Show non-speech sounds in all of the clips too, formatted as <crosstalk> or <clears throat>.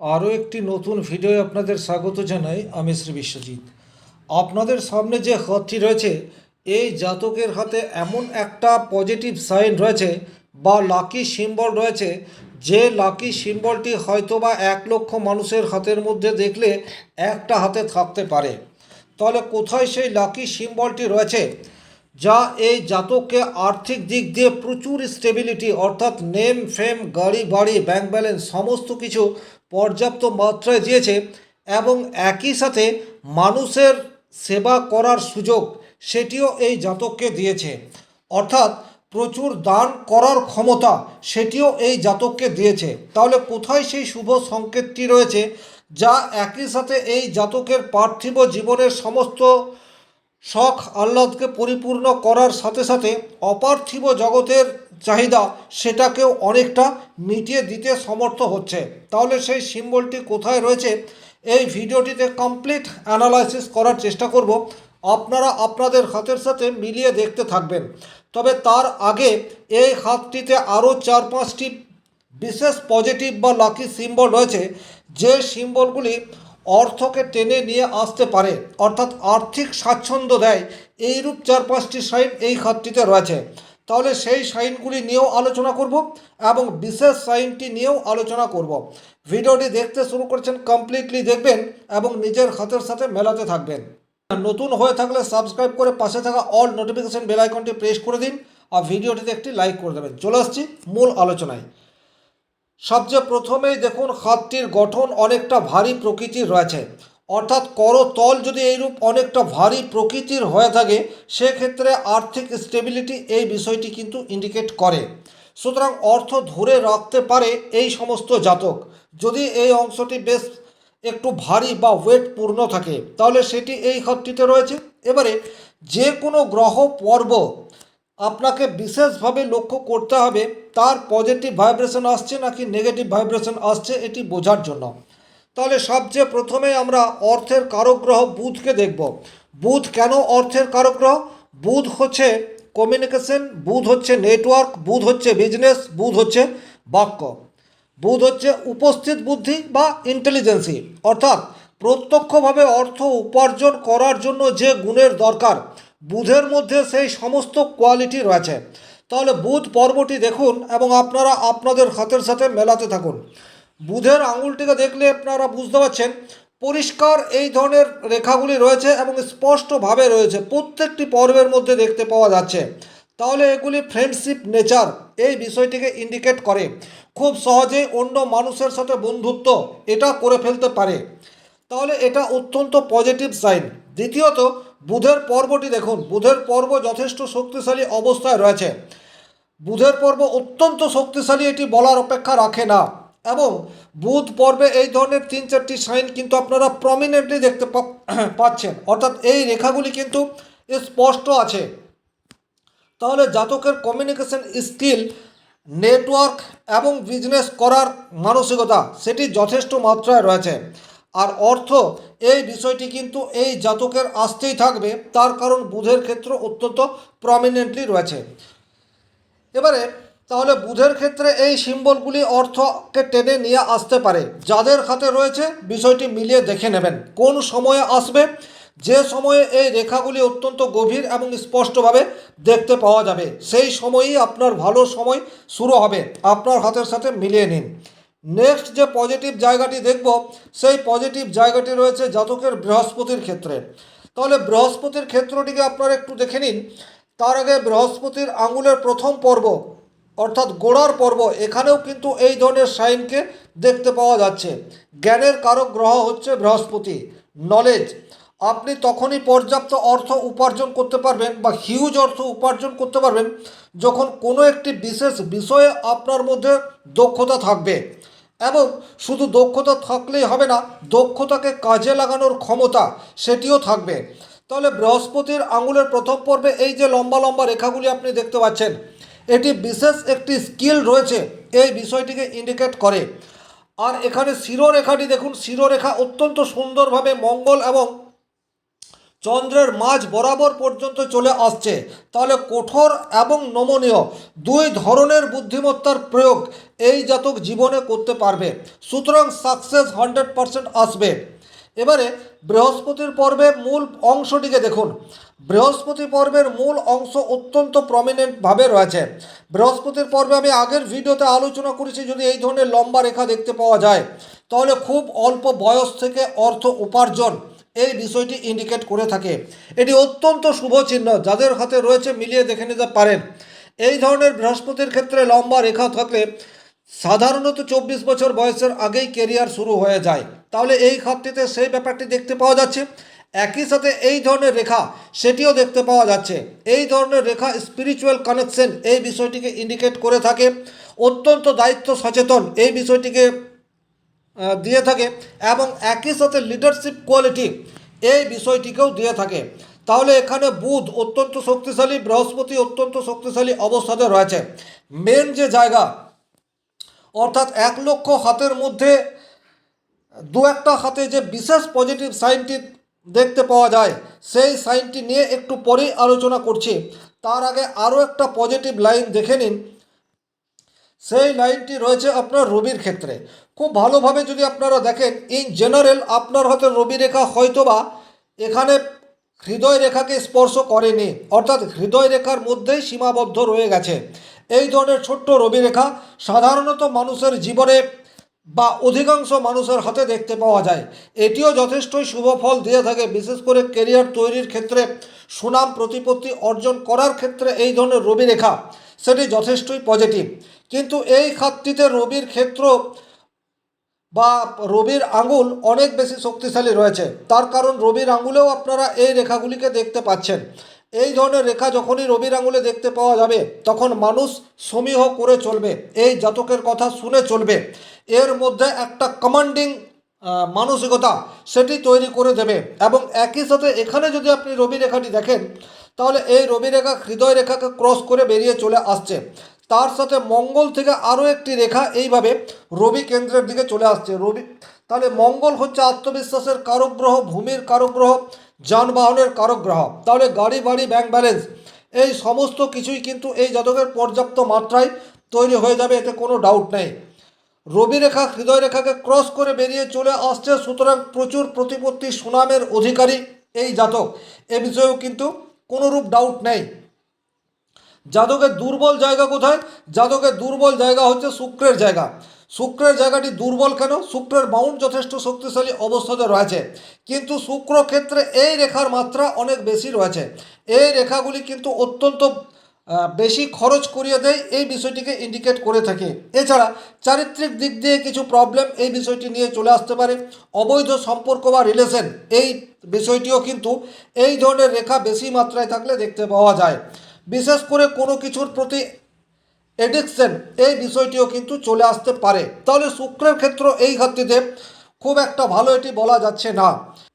আরও একটি নতুন ভিডিও আপনাদের স্বাগত জানাই আমি শ্রী বিশ্বজিৎ। আপনাদের সামনে যে হাতটি রয়েছে, এই জাতকের হাতে এমন একটা পজিটিভ সাইন রয়েছে বা লাকি সিম্বল রয়েছে, যে লাকি সিম্বলটি হয়তোবা এক লক্ষ মানুষের হাতের মধ্যে দেখলে একটা হাতে থাকতে পারে। তাহলে কোথায় সেই লাকি সিম্বলটি রয়েছে? যা এই জাতককে আর্থিক দিক দিয়ে প্রচুর স্টেবিলিটি অর্থাৎ নেম ফেম গাড়ি, বাড়ি ব্যাংক ব্যালেন্স সমস্ত কিছু পর্যাপ্ত মাত্রায় দিয়েছে এবং একই সাথে মানুষের সেবা করার সুযোগ সেটিও এই জাতককে দিয়েছে। অর্থাৎ প্রচুর দান করার ক্ষমতা সেটিও এই জাতককে দিয়েছে। তাহলে কোথায় সেই শুভ সংকেতটি রয়েছে? যা একই সাথে এই জাতকের পার্থিব জীবনের সমস্ত শখ আহ্লাদকে পরিপূর্ণ করার সাথে সাথে অপার্থিব জগতের চাহিদা সেটাকেও অনেকটা মিটিয়ে দিতে সমর্থ হচ্ছে। তাহলে সেই সিম্বলটি কোথায় রয়েছে? এই ভিডিওটিতে কমপ্লিট অ্যানালাইসিস করার চেষ্টা করব। আপনারা আপনাদের হাতের সাথে মিলিয়ে দেখতে থাকবেন। তবে তার আগে এই হাতটিতে আরও চার পাঁচটি বিশেষ পজিটিভ বা লাকি সিম্বল রয়েছে। যে সিম্বলগুলি অর্থকে টেনে নিয়ে আসতে পারে, অর্থাৎ আর্থিক স্বাচ্ছন্দ্য দেয়, এইরূপ চার পাঁচটি সাইন এই খাতটিতে রয়েছে। তাহলে সেই সাইনগুলি নিয়েও আলোচনা করব এবং বিশেষ সাইনটি নিয়েও আলোচনা করব। ভিডিওটি দেখতে শুরু করছেন কমপ্লিটলি দেখবেন এবং নিজের হাতের সাথে মেলাতে থাকবেন। নতুন হয়ে থাকলে সাবস্ক্রাইব করে পাশে থাকা অল নোটিফিকেশন বেল আইকনটি প্রেস করে দিন, আর ভিডিওটিতে একটি লাইক করে দেবেন। চলে আসছি মূল আলোচনায়। সবচেয়ে প্রথমেই দেখুন হাতটির গঠন অনেকটা ভারী প্রকৃতির রয়েছে। অর্থাৎ করতল যদি এইরূপ অনেকটা ভারী প্রকৃতির হয়ে থাকে, সেক্ষেত্রে আর্থিক স্টেবিলিটি এই বিষয়টি কিন্তু ইন্ডিকেট করে। সুতরাং অর্থ ধরে রাখতে পারে এই সমস্ত জাতক। যদি এই অংশটি বেশ একটু ভারী বা ওয়েট পূর্ণ থাকে, তাহলে সেটি এই হাতটিতে রয়েছে। এবারে যে কোনো গ্রহ পর্ব আপনাকে বিশেষভাবে লক্ষ্য করতে হবে, তার পজিটিভ ভাইব্রেশন আসছে নাকি নেগেটিভ ভাইব্রেশন আসছে এটি বোঝার জন্য। তাহলে সবচেয়ে প্রথমে আমরা অর্থের কারক গ্রহ বুধকে দেখব। বুধ কেন অর্থের কারক গ্রহ বুধ হচ্ছে কমিউনিকেশন বুধ হচ্ছে নেটওয়ার্ক বুধ হচ্ছে বিজনেস বুধ হচ্ছে বাক্য। বুধ হচ্ছে উপস্থিত বুদ্ধি বা ইন্টেলিজেন্সি অর্থাৎ প্রত্যক্ষভাবে অর্থ উপার্জন করার জন্য যে গুণের দরকার বুধের মধ্যে সেই সমস্ত কোয়ালিটি রয়েছে। তাহলে বুধ পর্বটি দেখুন এবং আপনারা আপনাদের হাতের সাথে মেলাতে থাকুন। বুধের আঙুলটিকে দেখলে আপনারা বুঝতে পারছেন, পরিষ্কার এই ধরনের রেখাগুলি রয়েছে এবং স্পষ্টভাবে রয়েছে। প্রত্যেকটি পর্বের মধ্যে দেখতে পাওয়া যাচ্ছে। তাহলে এগুলি ফ্রেন্ডশিপ নেচার এই বিষয়টিকে ইন্ডিকেট করে। খুব সহজেই অন্য মানুষের সাথে বন্ধুত্ব এটা করে ফেলতে পারে। তাহলে এটা অত্যন্ত পজিটিভ সাইন দ্বিতীয়ত বুধের পর্বটি দেখুন। বুধের পর্ব যথেষ্ট শক্তিশালী অবস্থায় রয়েছে। বুধের পর্ব অত্যন্ত শক্তিশালী, এটি বলার অপেক্ষা রাখে না। এবং বুধ পর্বে এই ধরনের তিন চারটি সাইন কিন্তু আপনারা প্রমিনেন্টলি দেখতে <clears throat> পাচ্ছেন। অর্থাৎ এই রেখাগুলি কিন্তু স্পষ্ট আছে। তাহলে জাতকের কমিউনিকেশন স্কিল নেটওয়ার্ক এবং বিজনেস করার মানসিকতা, সেটি যথেষ্ট মাত্রায় রয়েছে। আর অর্থ, এই বিষয়টি কিন্তু এই জাতকের আসতেই থাকবে। তার কারণ বুধের ক্ষেত্র অত্যন্ত প্রমিনেন্টলি রয়েছে। এবারে, তাহলে বুধের ক্ষেত্রে এই সিম্বলগুলি অর্থকে টেনে নিয়ে আসতে পারে। যাদের হাতে রয়েছে, বিষয়টি মিলিয়ে দেখে নেবেন। কোন সময়ে আসবে? যে সময়ে এই রেখাগুলি অত্যন্ত গভীর এবং স্পষ্টভাবে দেখতে পাওয়া যাবে। সেই সময়ই আপনার ভালো সময় শুরু হবে। আপনার হাতের সাথে মিলিয়ে নিন। নেক্সট যে পজিটিভ জায়গাটি দেখব, সেই পজিটিভ জায়গাটি রয়েছে জাতকের বৃহস্পতির ক্ষেত্রে। তাহলে বৃহস্পতির ক্ষেত্রটিকে আপনারা একটু দেখে নিন। তার আগে বৃহস্পতির আঙুলের প্রথম পর্ব, অর্থাৎ গোড়ার পর্ব, এখানেও কিন্তু এই ধরনের সাইনকে দেখতে পাওয়া যাচ্ছে। জ্ঞানের কারক গ্রহ হচ্ছে বৃহস্পতি। নলেজ আপনি তখনই পর্যাপ্ত অর্থ উপার্জন করতে পারবেন বা হিউজ অর্থ উপার্জন করতে পারবেন যখন কোনো একটি বিশেষ বিষয়ে আপনার মধ্যে দক্ষতা থাকবে। এবং শুধু দক্ষতা থাকলেই হবে না, দক্ষতাকে কাজে লাগানোর ক্ষমতা সেটিও থাকবে। তাহলে বৃহস্পতির আঙুলের প্রথম পর্বে এই যে লম্বা লম্বা রেখাগুলি আপনি দেখতে পাচ্ছেন, এটি বিশেষ একটি স্কিল রয়েছে, এই বিষয়টিকে ইন্ডিকেট করে। আর এখানে শিরোরেখাটি দেখুন, শিরোরেখা অত্যন্ত সুন্দরভাবে মঙ্গল এবং চন্দ্রের মাঝ বরাবর পর্যন্ত চলে আসছে। তাহলে কঠোর এবং নমনীয় দুই ধরনের বুদ্ধিমত্তার প্রয়োগ এই জাতক জীবনে করতে পারবে। সুতরাং সাকসেস হান্ড্রেড পারসেন্ট আসবে। এবারে বৃহস্পতির পর্বে মূল অংশটিকে দেখুন। বৃহস্পতি পর্বের মূল অংশ অত্যন্ত প্রমিনেন্টভাবে রয়েছে। বৃহস্পতির পর্বে আমি আগের ভিডিওতে আলোচনা করেছি, যদি এই ধরনের লম্বা রেখা দেখতে পাওয়া যায়, তাহলে খুব অল্প বয়স থেকে অর্থ উপার্জন। এই বিষয়টি ইন্ডিকেট করে থাকে। এটি অত্যন্ত শুভ চিহ্ন, যাদের হাতে রয়েছে মিলিয়ে দেখে নিতে পারেন। এই ধরনের বৃহস্পতির ক্ষেত্রে লম্বা রেখা থাকলে সাধারণত চব্বিশ বছর বয়সের আগেই কেরিয়ার শুরু হয়ে যায়। তাহলে এই খাতটিতে সেই ব্যাপারটি দেখতে পাওয়া যাচ্ছে। একই সাথে এই ধরনের রেখা, সেটিও দেখতে পাওয়া যাচ্ছে। এই ধরনের রেখা স্পিরিচুয়াল কানেকশন এই বিষয়টিকে ইন্ডিকেট করে থাকে। অত্যন্ত দায়িত্ব সচেতন, এই বিষয়টিকে দিয়ে থাকে এবং একই সাথে লিডারশিপ কোয়ালিটি এই বিষয়টিকেও দিয়ে থাকে। তাহলে এখানে বুধ অত্যন্ত শক্তিশালী, বৃহস্পতি অত্যন্ত শক্তিশালী অবস্থাতে রয়েছে। মেন যে জায়গা, অর্থাৎ এক লক্ষ হাতের মধ্যে দু একটা হাতে যে বিশেষ পজিটিভ সাইনটি দেখতে পাওয়া যায়, সেই সাইনটি নিয়ে একটু পরেই আলোচনা করছি। তার আগে আরও একটা পজিটিভ লাইন দেখে নিন। সেই লাইনটি রয়েছে আপনার রবির ক্ষেত্রে। খুব ভালোভাবে যদি আপনারা দেখেন ইন জেনারেল আপনার হয়তো রবি রেখা হয়তোবা এখানে হৃদয় রেখাকে স্পর্শ করেনি, অর্থাৎ হৃদয় রেখার মধ্যেই সীমাবদ্ধ রয়ে গেছে। এই ধরনের ছোট্ট রবি রেখা সাধারণত মানুষের জীবনে বা অধিকাংশ মানুষের হাতে দেখতে পাওয়া যায়। এটিও যথেষ্টই শুভ ফল দিয়ে থাকে। বিশেষ করে কেরিয়ার তৈরির ক্ষেত্রে সুনাম প্রতিপত্তি অর্জন করার ক্ষেত্রে এই ধরনের রবি রেখা সেটি যথেষ্টই পজিটিভ কিন্তু এই খাতটিতে রবির ক্ষেত্র বা রবির আঙুল অনেক বেশি শক্তিশালী রয়েছে। তার কারণ রবির আঙুলেও আপনারা এই রেখাগুলিকে দেখতে পাচ্ছেন। এই ধরনের রেখা যখনই রবির আঙুলে দেখতে পাওয়া যাবে, তখন মানুষ সমীহ করে চলবে, এই জাতকের কথা শুনে চলবে। এর মধ্যে একটা কমান্ডিং মানসিকতা সেটি তৈরি করে দেবে এবং একই সাথে এখানে যদি আপনি রবি রেখাটি দেখেন, তাহলে এই রবি রেখা হৃদয় রেখাকে ক্রস করে বেরিয়ে চলে আসছে। তার সাথে মঙ্গল থেকে আরও একটি রেখা এইভাবে রবি কেন্দ্রের দিকে চলে আসছে। রবি তাহলে মঙ্গল হচ্ছে আত্মবিশ্বাসের কারক গ্রহ ভূমির কারক গ্রহ যানবাহনের কারক গ্রহ তাহলে গাড়ি, বাড়ি ব্যাংক ব্যালেন্স এই সমস্ত কিছুই কিন্তু এই জাতকের পর্যাপ্ত মাত্রায় তৈরি হয়ে যাবে, এতে কোনো ডাউট নেই। রবি রেখা, হৃদয় রেখাকে ক্রস করে বেরিয়ে চলে আসছে, সুতরাং প্রচুর প্রতিপত্তি সুনামের অধিকারী এই জাতক। এ বিষয়েও কিন্তু কোনোরূপ ডাউট নেই। জাতকের দুর্বল জায়গা কোথায়? জাতকের দুর্বল জায়গা হচ্ছে শুক্রের জায়গা। শুক্রের জায়গাটি দুর্বল কেন? শুক্রের বাউন্ড যথেষ্ট শক্তিশালী অবস্থাতে রয়েছে। কিন্তু শুক্র ক্ষেত্রে এই রেখার মাত্রা অনেক বেশি রয়েছে। এই রেখাগুলি কিন্তু অত্যন্ত বেশি খরচ করিয়ে দেয় এই বিষয়টিকে ইন্ডিকেট করে থাকে। এছাড়া চারিত্রিক দিক দিয়ে কিছু প্রবলেম এই বিষয়টি নিয়ে চলে আসতে পারে। অবৈধ সম্পর্ক বা রিলেশন এই বিষয়টিও কিন্তু এই ধরনের রেখা বেশি মাত্রায় থাকলে দেখতে পাওয়া যায়। বিশেষ করে কোনো কিছুর প্রতি এডিকশন, এই বিষয়টিও কিন্তু চলে আসতে পারে। তাহলে শুক্রের ক্ষেত্র এই ঘাটতিতে খুব একটা ভালো এটি বলা যাচ্ছে না।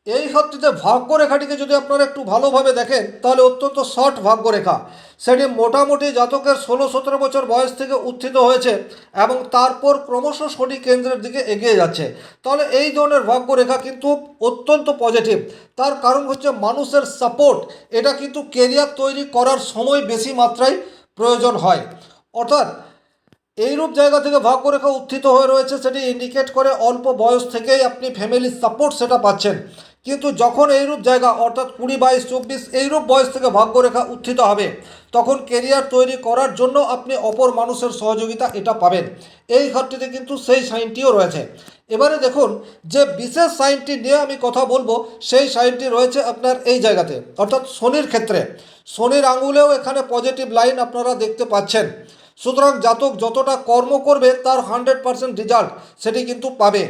এই ঘাটতিতে ভাগ্যরেখাটিকে যদি আপনারা একটু ভালোভাবে দেখেন, তাহলে অত্যন্ত শর্ট ভাগ্যরেখা। সেটি মোটামুটি জাতকের ষোলো, সতেরো বছর বয়স থেকে উত্থিত হয়েছে এবং তারপর ক্রমশ শনি কেন্দ্রের দিকে এগিয়ে যাচ্ছে। তাহলে এই ধরনের ভাগ্যরেখা কিন্তু অত্যন্ত পজিটিভ তার কারণ হচ্ছে মানুষের সাপোর্ট এটা কিন্তু কেরিয়ার তৈরি করার সময় বেশি মাত্রায় প্রয়োজন হয়। অর্থাৎ এইরূপ জায়গা থেকে ভাগ্যরেখা উত্থিত হয়ে রয়েছে, সেটি ইন্ডিকেট করে অল্প বয়স থেকেই আপনি ফ্যামিলির সাপোর্ট সেটা পাচ্ছেন। কিন্তু যখন এইরূপ জায়গা, অর্থাৎ কুড়ি, বাইশ, চব্বিশ, এইরূপ বয়স থেকে ভাগ্যরেখা উত্থিত হবে, তখন কেরিয়ার তৈরি করার জন্য আপনি অপর মানুষের সহযোগিতা এটা পাবেন। এই ঘরটিতে কিন্তু সেই সাইনটিও রয়েছে। এবারে দেখুন, যে বিশেষ সাইনটি নিয়ে আমি কথা বলব, সেই সাইনটি রয়েছে আপনার এই জায়গাতে। অর্থাৎ শনির ক্ষেত্রে। শনির আঙুলেও এখানে পজিটিভ লাইন আপনারা দেখতে পাচ্ছেন। সুতরাং জাতক যতটা কর্ম করবে তার হান্ড্রেড পার্সেন্ট রেজাল্ট সেটি কিন্তু পাবে।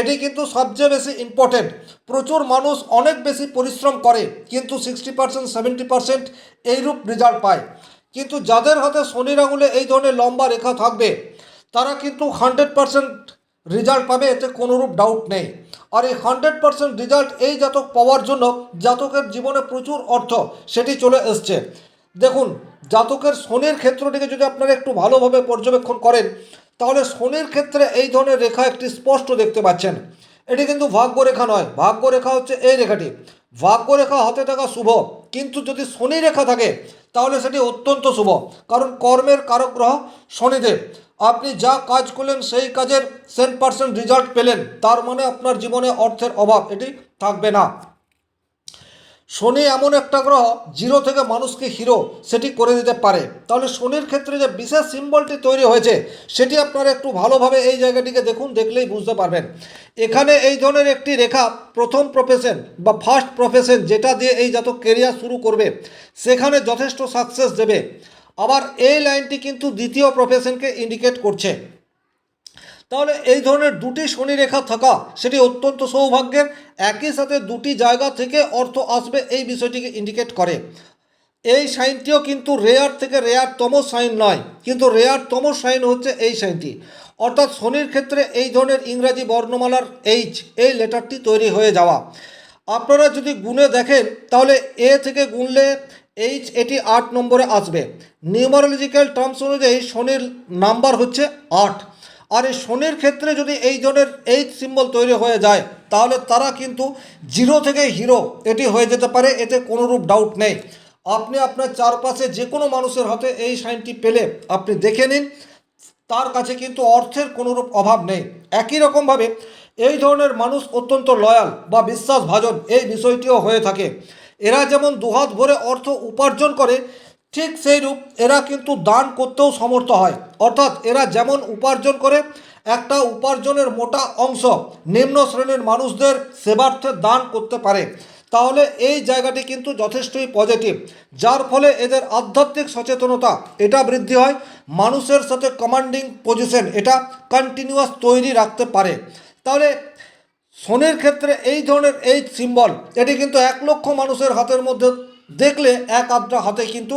এটি কিন্তু সবচেয়ে বেশি ইম্পর্টেন্ট প্রচুর মানুষ অনেক বেশি পরিশ্রম করে, কিন্তু সিক্সটি পার্সেন্ট সেভেন্টি পার্সেন্ট এইরূপ রেজাল্ট পায়। কিন্তু যাদের হাতে শনির আঙুলে এই ধরনের লম্বা রেখা থাকবে, তারা কিন্তু হান্ড্রেড পার্সেন্ট রেজাল্ট পাবে, এতে কোনোরূপ ডাউট নেই। আর এই হান্ড্রেড পার্সেন্ট রেজাল্ট এই জাতক পাওয়ার জন্য জাতকের জীবনে প্রচুর অর্থ সেটি চলে এসছে। দেখুন, জাতকের শনির ক্ষেত্রটিকে যদি আপনারা একটু ভালোভাবে পর্যবেক্ষণ করেন, তাহলে শনির ক্ষেত্রে এই ধরনের রেখা একটি স্পষ্ট দেখতে পাচ্ছেন। এটি কিন্তু ভাগ্যরেখা নয়। ভাগ্যরেখা হচ্ছে এই রেখাটি। ভাগ্যরেখা হাতে থাকা শুভ, কিন্তু যদি শনি রেখা থাকে, তাহলে সেটি অত্যন্ত শুভ, কারণ কর্মের কারক গ্রহ শনিদেব। আপনি যা কাজ করলেন, সেই কাজের সেন পার্সেন্ট রেজাল্ট পেলেন। তার মানে আপনার জীবনে অর্থের অভাব এটি থাকবে না। শনি এমন একটা গ্রহ, জিরো থেকে মানুষকে হিরো সেটি করে দিতে পারে। তাহলে শনির ক্ষেত্রে যে বিশেষ সিম্বলটি তৈরি হয়েছে, সেটি আপনারা একটু ভালোভাবে এই জায়গাটিকে দেখুন, দেখলেই বুঝতে পারবেন। এখানে এই ধরনের একটি রেখা, প্রথম প্রফেশন বা ফার্স্ট প্রফেশন যেটা দিয়ে এই জাতক কেরিয়ার শুরু করবে, সেখানে যথেষ্ট সাকসেস দেবে। আবার এই লাইনটি কিন্তু দ্বিতীয় প্রফেশনকে ইন্ডিকেট করছে। তাহলে এই ধরনের দুটি শনি রেখা থাকা সেটি অত্যন্ত সৌভাগ্যের। একই সাথে দুটি জায়গা থেকে অর্থ আসবে এই বিষয়টিকে ইন্ডিকেট করে। এই সাইনটিও কিন্তু রেয়ার থেকে রেয়ারতম সাইন নয়, কিন্তু রেয়ারতম সাইন হচ্ছে এই সাইনটি। অর্থাৎ শনির ক্ষেত্রে এই ধরনের ইংরাজি বর্ণমালার এইচ, এই লেটারটি তৈরি হয়ে যাওয়া। আপনারা যদি গুণে দেখেন, তাহলে এ থেকে গুনলে এইচ এটি আট নম্বরে আসবে। নিউমারোলজিক্যাল টার্মস অনুযায়ী শনির নাম্বার হচ্ছে আট। আর এই শনির ক্ষেত্রে যদি এই ধরনের এইচ সিম্বল তৈরি হয়ে যায়, তাহলে তারা কিন্তু জিরো থেকে হিরো এটি হয়ে যেতে পারে, এতে কোনোরূপ ডাউট নেই। আপনি আপনার চারপাশে যে কোনো মানুষের হাতে এই সাইনটি পেলে আপনি দেখে নিন, তার কাছে কিন্তু অর্থের কোনোরূপ অভাব নেই। একই রকমভাবে এই ধরনের মানুষ অত্যন্ত লয়াল বা বিশ্বাসভাজন এই বিষয়টিও হয়ে থাকে। এরা যেমন দুহাত ভরে অর্থ উপার্জন করে ঠিক সেই রূপ এরা কিন্তু দান করতেও সমর্থ হয়। অর্থাৎ এরা যেমন উপার্জন করে, একটা উপার্জনের মোটা অংশ নিম্ন শ্রেণির মানুষদের সেবার্থে দান করতে পারে। তাহলে এই জায়গাটি কিন্তু যথেষ্টই পজিটিভ, যার ফলে এদের আধ্যাত্মিক সচেতনতা, এটা বৃদ্ধি হয়। মানুষের সাথে কমান্ডিং পজিশন এটা কন্টিনিউয়াস তৈরি রাখতে পারে। তাহলে শনির ক্ষেত্রে এই ধরনের এই সিম্বল এটি কিন্তু এক লক্ষ মানুষের হাতের মধ্যে দেখলে এক আধটা হাতে কিন্তু